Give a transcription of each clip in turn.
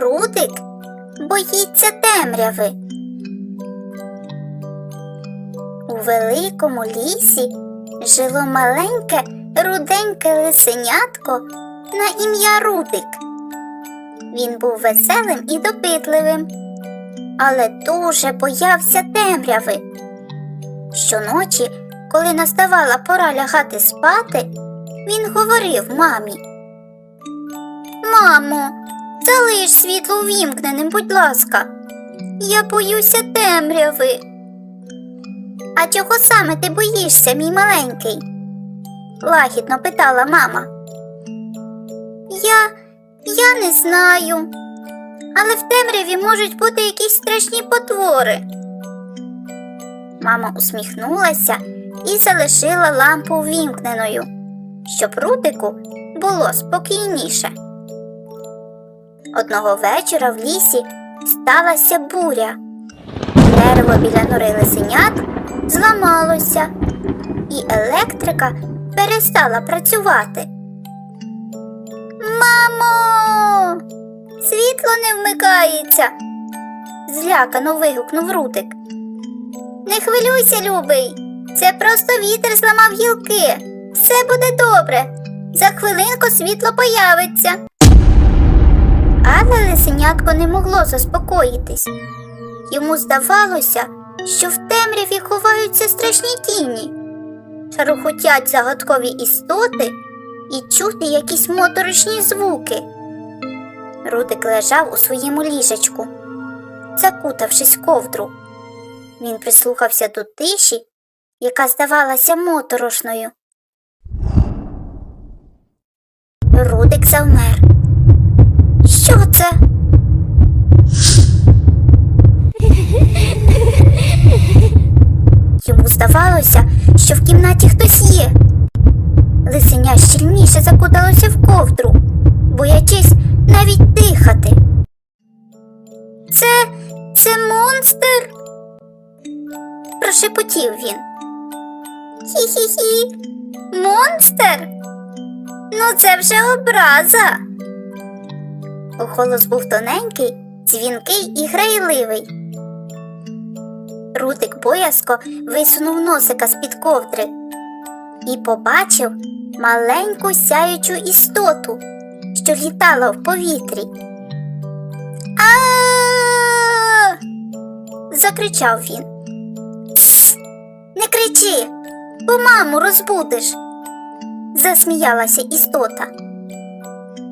Рудик боїться темряви. У великому лісі жило маленьке руденьке лисенятко на ім'я Рудик. Він був веселим і допитливим, але дуже боявся темряви. Щоночі, коли наставала пора лягати спати, він говорив мамі. Мамо, залиш світло ввімкненим, будь ласка. Я боюся темряви. А чого саме ти боїшся, мій маленький? лагідно питала мама. Я, я не знаю, але в темряві можуть бути якісь страшні потвори. Мама усміхнулася і залишила лампу ввімкненою, щоб Рудику було спокійніше. Одного вечора в лісі сталася буря. Дерево біля нори лисенят зламалося, і електрика перестала працювати. Мамо, світло не вмикається, злякано вигукнув Рудик. Не хвилюйся, любий, це просто вітер зламав гілки. Все буде добре. За хвилинку світло появиться. Але лисенятко не могло заспокоїтись. Йому здавалося, що в темряві ховаються страшні тіні, шарохотять загадкові істоти і чути якісь моторошні звуки. Рудик лежав у своєму ліжечку, закутавшись ковдру. Він прислухався до тиші, яка здавалася моторошною. Рудик завмер. Що це? Йому здавалося, що в кімнаті хтось є. Лисеня щільніше закуталося в ковдру, боячись навіть дихати. Це це монстр? прошепотів він. Хі-хі-хі, монстр? Ну, це вже образа. Голос був тоненький, дзвінкий і грайливий. Рудик боязко висунув носика з-під ковдри і побачив маленьку сяючу істоту, що літала в повітрі. а закричав він. «Тс, Не кричи, бо маму розбудиш, засміялася істота.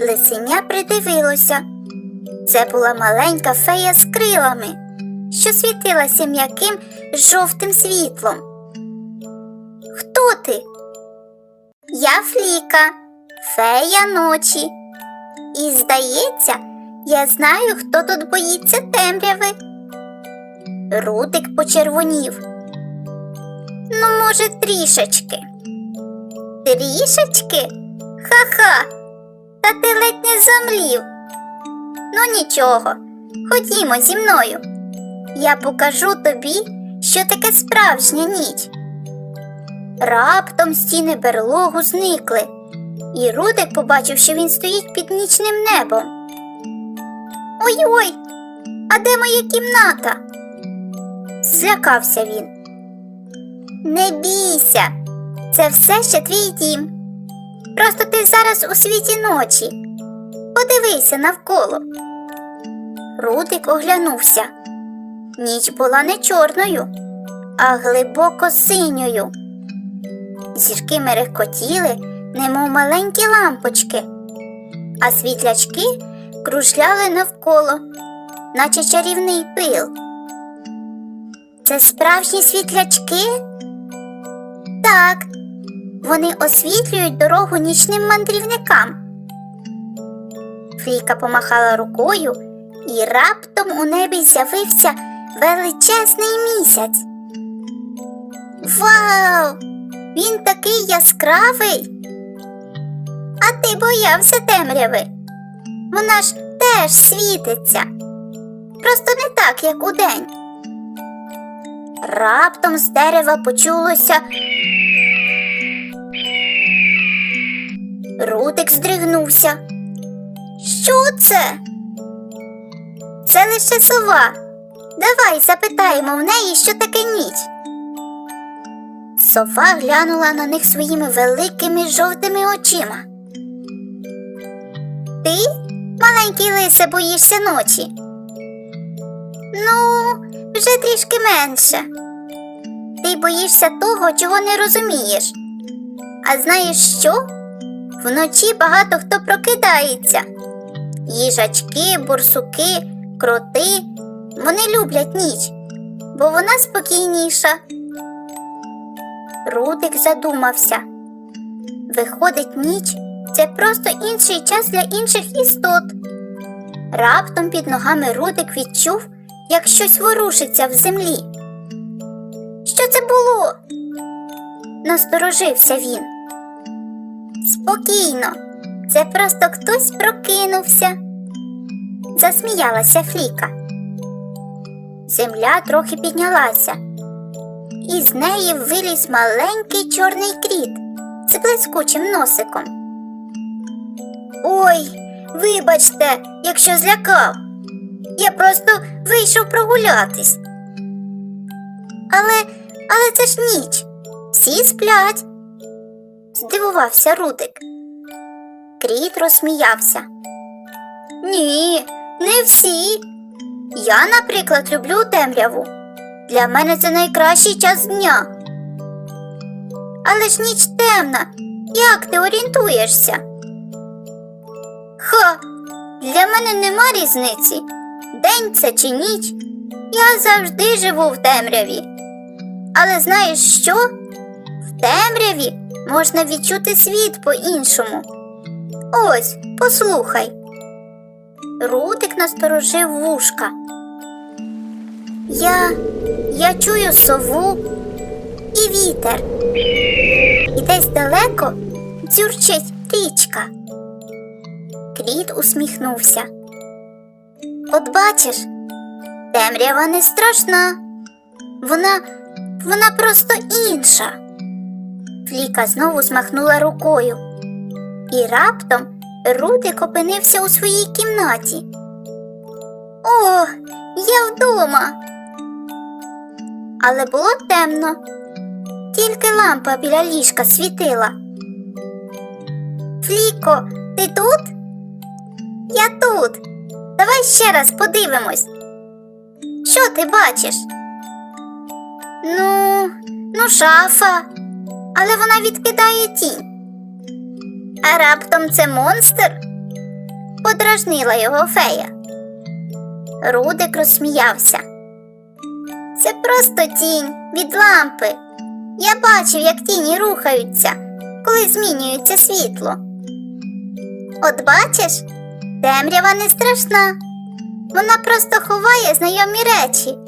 Лисеня придивилося. Це була маленька фея з крилами, що світилася м'яким жовтим світлом. Хто ти? Я Фліка, фея ночі. І, здається, я знаю, хто тут боїться темряви. Рудик почервонів. Ну, може, трішечки. Трішечки? Ха-ха. Та ти ледь не замлів. Ну нічого, ходімо зі мною. Я покажу тобі, що таке справжня ніч. Раптом стіни берлогу зникли, і Рудик побачив, що він стоїть під нічним небом. Ой-ой, а де моя кімната? Злякався він. Не бійся, це все ще твій дім. Просто ти зараз у світі ночі. Подивися навколо. Рудик оглянувся. Ніч була не чорною, а глибоко синьою. Зірки мерехкотіли, немов маленькі лампочки, а світлячки кружляли навколо, наче чарівний пил. Це справжні світлячки? Так, вони освітлюють дорогу нічним мандрівникам. Фліка помахала рукою, і раптом у небі з'явився величезний місяць. Вау! Він такий яскравий. А ти боявся темряви. Вона ж теж світиться. Просто не так, як удень. Раптом з дерева почулося. Рудик здригнувся. Що це? це лише сова. Давай запитаємо в неї, що таке ніч. Сова глянула на них своїми великими жовтими очима. Ти, маленький лисе, боїшся ночі? Ну, вже трішки менше. Ти боїшся того, чого не розумієш. А знаєш що? Вночі багато хто прокидається. Їжачки, бурсуки, кроти. Вони люблять ніч, бо вона спокійніша. Рудик задумався. Виходить, ніч це просто інший час для інших істот. Раптом під ногами Рудик відчув, як щось ворушиться в землі. Що це було? Насторожився він. Спокійно, це просто хтось прокинувся. Засміялася Фліка. Земля трохи піднялася, і з неї виліз маленький чорний кріт з блискучим носиком. Ой, вибачте, якщо злякав. Я просто вийшов прогулятись. Але, але це ж ніч. Всі сплять. Здивувався Рудик. Кріт розсміявся. Ні, не всі. Я, наприклад, люблю темряву. Для мене це найкращий час дня. Але ж ніч темна. Як ти орієнтуєшся? Ха, для мене нема різниці. День це чи ніч. Я завжди живу в темряві. Але знаєш що? В темряві можна відчути світ по-іншому. Ось, послухай. Рудик насторожив вушка. Я, я чую сову і вітер. І десь далеко дзюрчить річка. Кріт усміхнувся. От бачиш, темрява не страшна. Вона, вона просто інша. Фліка знову змахнула рукою. І раптом Рудик опинився у своїй кімнаті. О, я вдома. Але було темно. Тільки лампа біля ліжка світила. Фліко, ти тут? Я тут. Давай ще раз подивимось. Що ти бачиш? Ну, ну, шафа, але вона відкидає тінь. А раптом це монстр? Подражнила його фея. Рудик розсміявся. Це просто тінь від лампи. Я бачив, як тіні рухаються, коли змінюється світло. От бачиш, темрява не страшна. Вона просто ховає знайомі речі,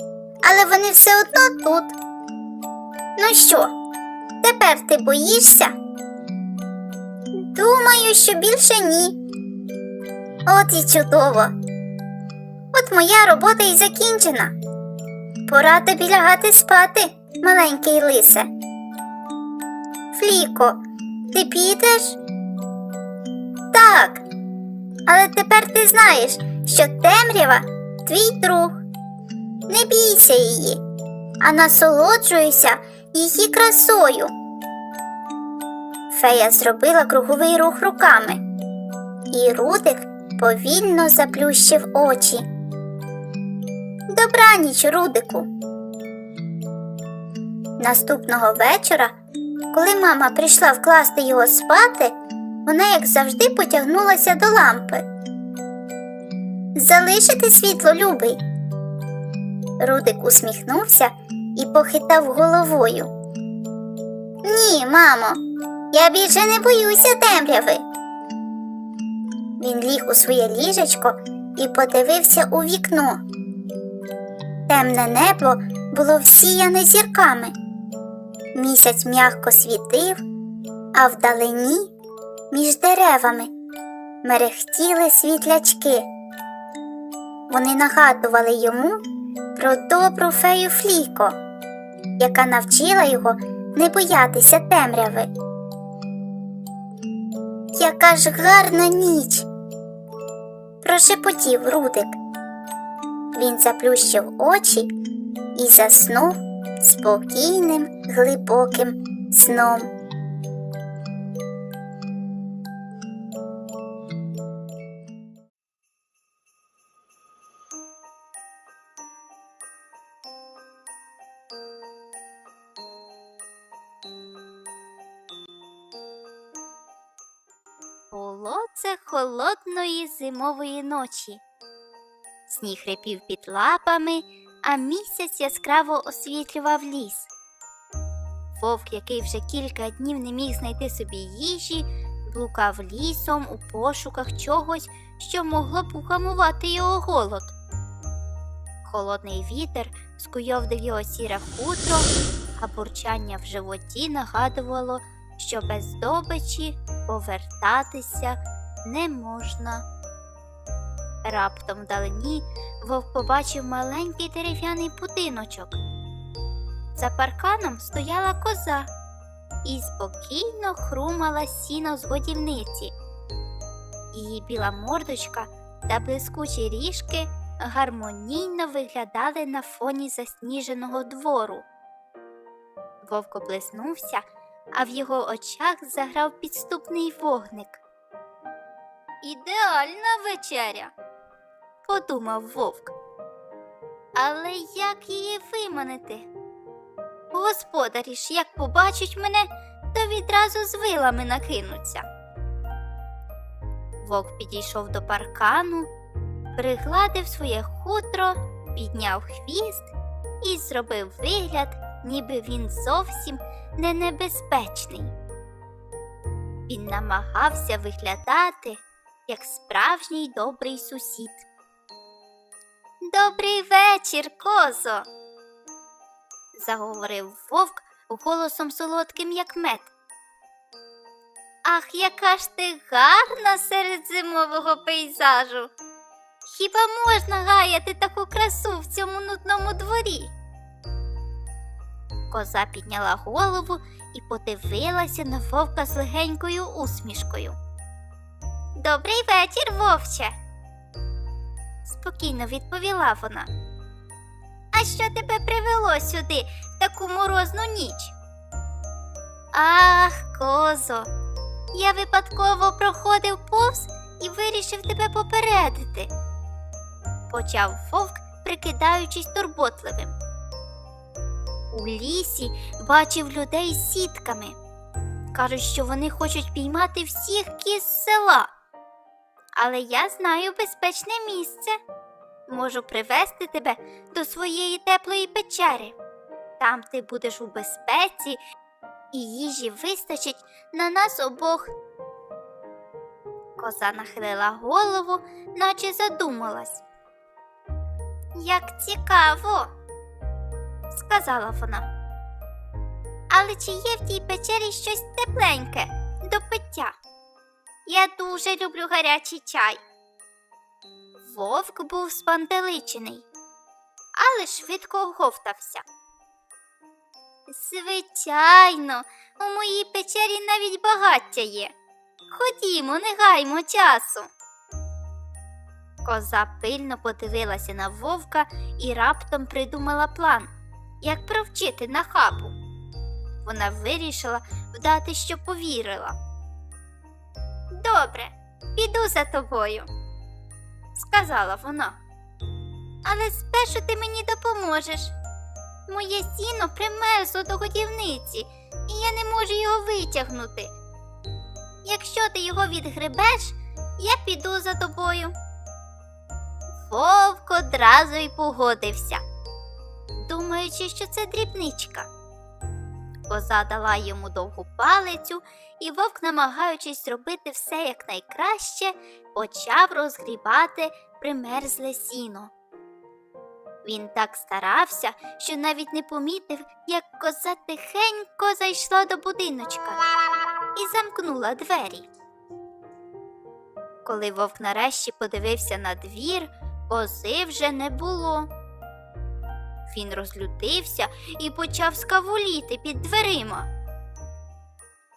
але вони все одно тут. Ну що, тепер ти боїшся? Думаю, що більше ні. От і чудово. От моя робота і закінчена. Пора тобі лягати спати, маленький лисе. Фліко, ти підеш? Так. Але тепер ти знаєш, що темрява твій друг. Не бійся її, а насолоджуйся її красою. Фея зробила круговий рух руками, і Рудик повільно заплющив очі. Добраніч, Рудику. Наступного вечора, коли мама прийшла вкласти його спати, вона, як завжди, потягнулася до лампи. Залишити світло, любий. Рудик усміхнувся і похитав головою. Ні, мамо, я більше не боюся темряви. Він ліг у своє ліжечко і подивився у вікно. Темне небо було всіяне зірками. Місяць м'яко світив, а вдалині, між деревами, мерехтіли світлячки. Вони нагадували йому про добру фею Фліко, яка навчила його не боятися темряви. Яка ж гарна ніч, прошепотів Рудик. він заплющив очі і заснув спокійним глибоким сном. Було це холодної зимової ночі. Сніг репів під лапами, а місяць яскраво освітлював ліс. Вовк, який вже кілька днів не міг знайти собі їжі, блукав лісом у пошуках чогось, що могло б угамувати його голод. Холодний вітер скуйовдив його сіре хутро, а бурчання в животі нагадувало, що без здобичі повертатися не можна. Раптом вдалині вовк побачив маленький дерев'яний будиночок. За парканом стояла коза і спокійно хрумала сіно з годівниці. Її біла мордочка та блискучі ріжки гармонійно виглядали на фоні засніженого двору. Вовк облизнувся, а в його очах заграв підступний вогник. Ідеальна вечеря, подумав вовк. Але як її виманити? Господарі ж, як побачать мене, то відразу з вилами накинуться. Вовк підійшов до паркану, пригладив своє хутро, підняв хвіст і зробив вигляд, ніби він зовсім не небезпечний. Він намагався виглядати як справжній добрий сусід. Добрий вечір, козо, заговорив вовк голосом солодким, як мед. Ах, яка ж ти гарна серед зимового пейзажу. Хіба можна гаяти таку красу в цьому нудному дворі? Коза підняла голову і подивилася на вовка з легенькою усмішкою. Добрий вечір, вовче, спокійно відповіла вона. А що тебе привело сюди в таку морозну ніч? Ах, козо, я випадково проходив повз і вирішив тебе попередити, почав вовк, прикидаючись турботливим. У лісі бачив людей з сітками. Кажуть, що вони хочуть піймати всіх кіз села. Але я знаю безпечне місце. Можу привезти тебе до своєї теплої печери. Там ти будеш у безпеці, і їжі вистачить на нас обох. Коза нахилила голову, наче задумалась. Як цікаво, сказала вона. Але чи є в тій печері щось тепленьке до пиття? Я дуже люблю гарячий чай. Вовк був спантеличений, але швидко оговтався. Звичайно, у моїй печері навіть багаття є. Ходімо, не гаймо часу. Коза пильно подивилася на вовка і раптом придумала план, як провчити нахабу. Вона вирішила вдати, що повірила. Добре, піду за тобою, сказала вона. Але спершу ти мені допоможеш. Моє сіно примерзло до годівниці, і я не можу його витягнути. Якщо ти його відгребеш, я піду за тобою. Вовк одразу й погодився, думаючи, що це дрібничка. Коза дала йому довгу палицю, і вовк, намагаючись зробити все якнайкраще, почав розгрібати примерзле сіно. Він так старався, що навіть не помітив, як коза тихенько зайшла до будиночка і замкнула двері. Коли вовк нарешті подивився на двір, кози вже не було. Він розлютився і почав скавуліти під дверима.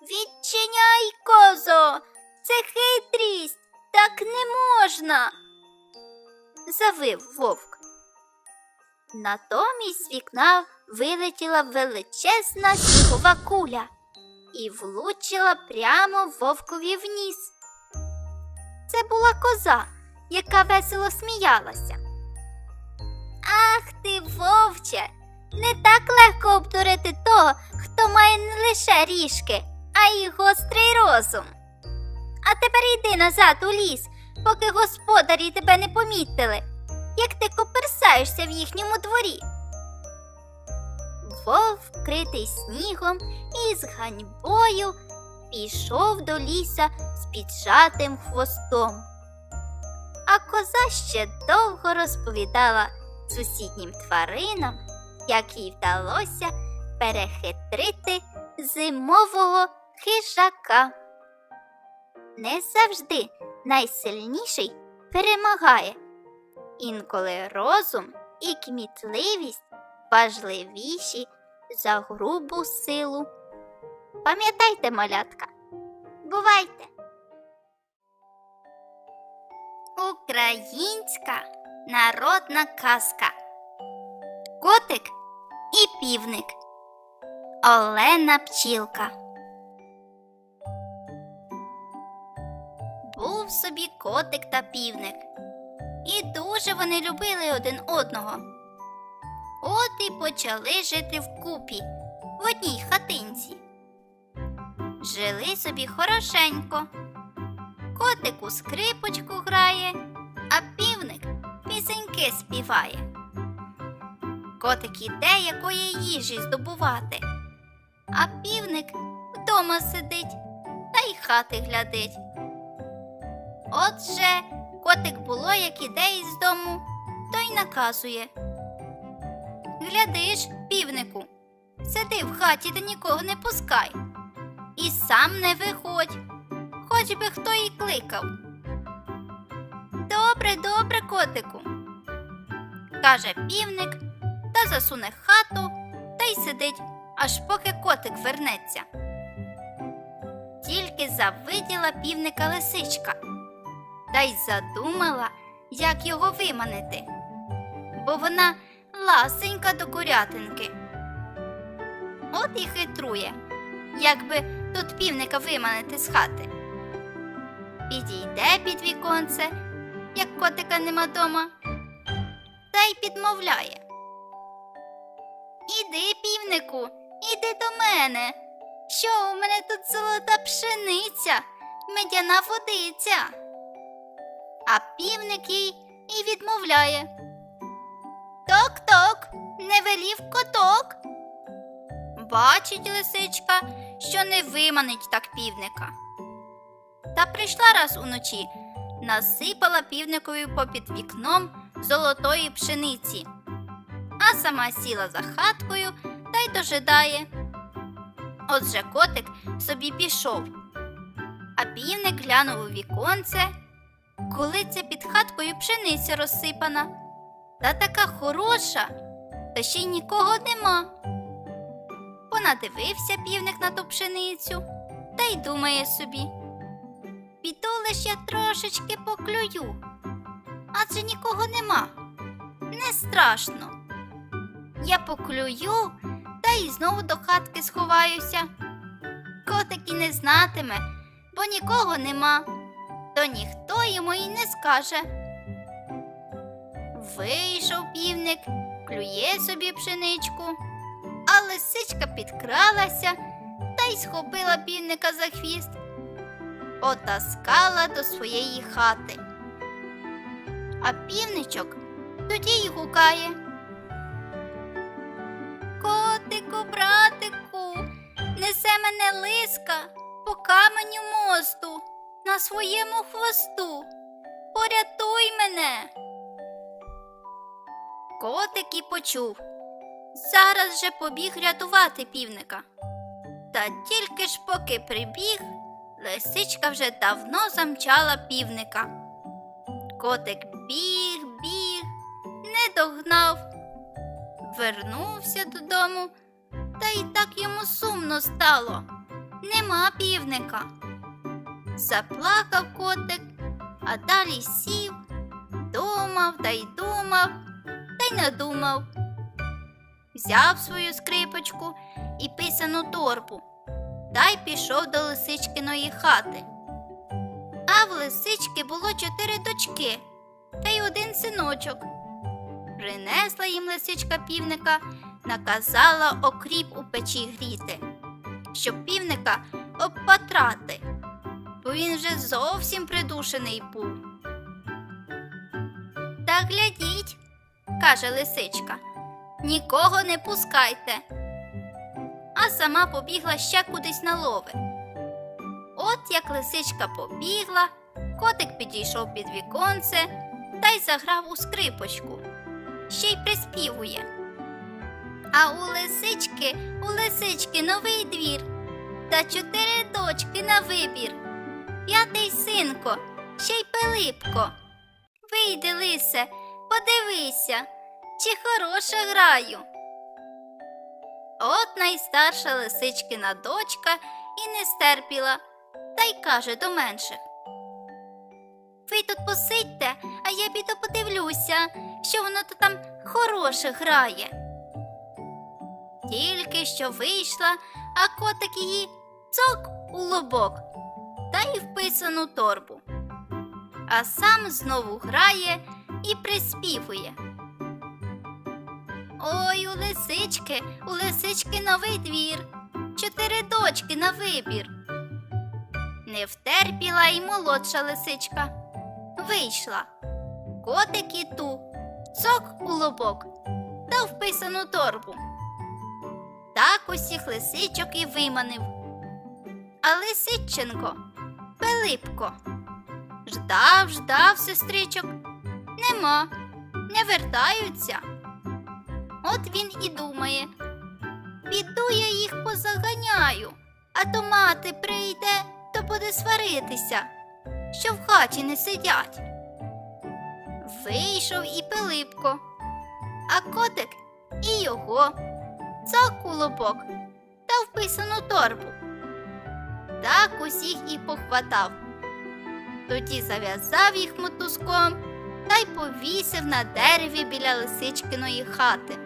Відчиняй, козо, це хитрість, так не можна. завив вовк. Натомість з вікна вилетіла величезна снігова куля і влучила прямо вовкові в ніс. Це була коза, яка весело сміялася. Ах ти, вовче, не так легко обдурити того, хто має не лише ріжки, а й гострий розум. А тепер йди назад у ліс, поки господарі тебе не помітили, як ти коперсаєшся в їхньому дворі. Вовк, вкритий снігом і з ганьбою, пішов до ліса з піджатим хвостом. А коза ще довго розповідала сусіднім тваринам, як їй вдалося перехитрити зимового хижака. Не завжди найсильніший перемагає. Інколи розум і кмітливість важливіші за грубу силу. Пам'ятайте, малятка, бувайте! Українська народна казка. Котик і півник. Олена Пчілка. Був собі котик та півник. І дуже вони любили один одного. От і почали жити вкупі в одній хатинці. Жили собі хорошенько. Котик у скрипочку грає, а півник пісеньки співає. Котик іде якої їжі здобувати, а півник вдома сидить та й хати глядить. Отже, котик було, як іде із дому, то й наказує. Глядиш, півнику, сиди в хаті та нікого не пускай. І сам не виходь, хоч би хто й кликав. Добре, добре, котику, каже півник та засуне хату та й сидить, аж поки котик вернеться. Тільки завиділа півника лисичка та й задумала, як його виманити, бо вона ласенька до курятинки. От і хитрує, якби тут півника виманити з хати. Підійде під віконце, як котика нема дома, підмовляє. Іди, півнику, іди до мене. Що у мене тут золота пшениця, медяна водиця. А півник їй і відмовляє. Ток-ток, не велів коток. Бачить лисичка, що не виманить так півника. Та прийшла раз уночі, насипала півникові попід вікном золотої пшениці, а сама сіла за хаткою та й дожидає. Отже котик собі пішов, а півник глянув у віконце, коли це під хаткою пшениця розсипана, та така хороша, та ще й нікого нема. Понадивився півник на ту пшеницю та й думає собі. Піду лиш я трошечки поклюю, адже нікого нема. Не страшно. Я поклюю та й знову до хатки сховаюся. Котик і не знатиме, бо нікого нема, то ніхто йому й не скаже. Вийшов півник, клює собі пшеничку, а лисичка підкралася та й схопила півника за хвіст, потаскала до своєї хати. А півничок тоді й гукає. Котику, братику, несе мене лиска по каменю мосту на своєму хвосту. Порятуй мене. Котик і почув. Зараз же побіг рятувати півника. Та тільки ж поки прибіг, лисичка вже давно замчала півника. Котик біг, біг, не догнав, вернувся додому, та й так йому сумно стало. Нема півника. Заплакав котик, а далі сів, думав та й думав, та й надумав, взяв свою скрипочку і писану торбу та й пішов до лисичкиної хати. В лисички було чотири дочки та й один синочок. Принесла їм лисичка півника, наказала окріп у печі гріти, щоб півника обпатрати, бо він вже зовсім придушений був. Та глядіть, каже лисичка, нікого не пускайте. А сама побігла ще кудись на лови. От як лисичка побігла, котик підійшов під віконце та й заграв у скрипочку, ще й приспівує. А у лисички, у лисички новий двір, та чотири дочки на вибір. П'ятий синко, ще й Пилипко. Вийди, лисе, подивися, чи хороше граю. От найстарша лисичкина дочка і не стерпіла, та й каже до менших. Ви тут посидьте, а я піду подивлюся, що воно то там хороше грає. Тільки що вийшла, а котик її цок у лобок та й вписану торбу. А сам знову грає і приспівує. Ой, у лисички, у лисички новий двір, чотири дочки на вибір. Не втерпіла й молодша лисичка. Вийшла. Котик і ту, цок у лобок та вписану торбу. Так усіх лисичок і виманив. А лисиченко, Пилипко, ждав, ждав сестричок. Нема, не вертаються. От він і думає. Піду я їх позаганяю, а то мати прийде, то буде сваритися, що в хаті не сидять. Вийшов і Пилипко, а котик і його, цак у лобок та вписану торбу. Так усіх і похватав. Тоді зав'язав їх мотузком та й повісив на дереві біля лисичкиної хати.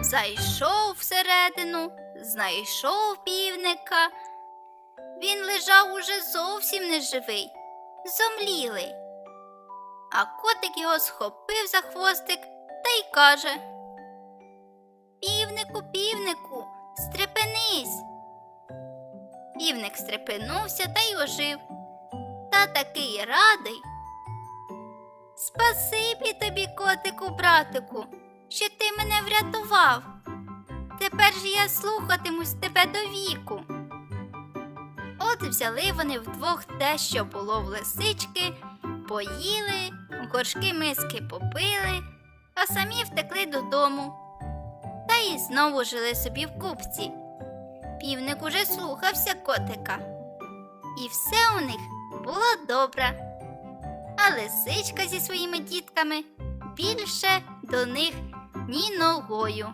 Зайшов всередину, знайшов півника. Він лежав уже зовсім неживий, зомлілий. А котик його схопив за хвостик та й каже Півнику, півнику, стрепенись. Півник стрепенувся та й ожив. Та такий радий. Спасибі тобі, котику, братику, що ти мене врятував. Тепер ж я слухатимусь тебе до віку. От взяли вони вдвох те, що було в лисички, поїли, горшки миски попили, а самі втекли додому. Та й знову жили собі в купці. Півник уже слухався котика. І все у них було добре. А лисичка зі своїми дітками більше до них ні ногою.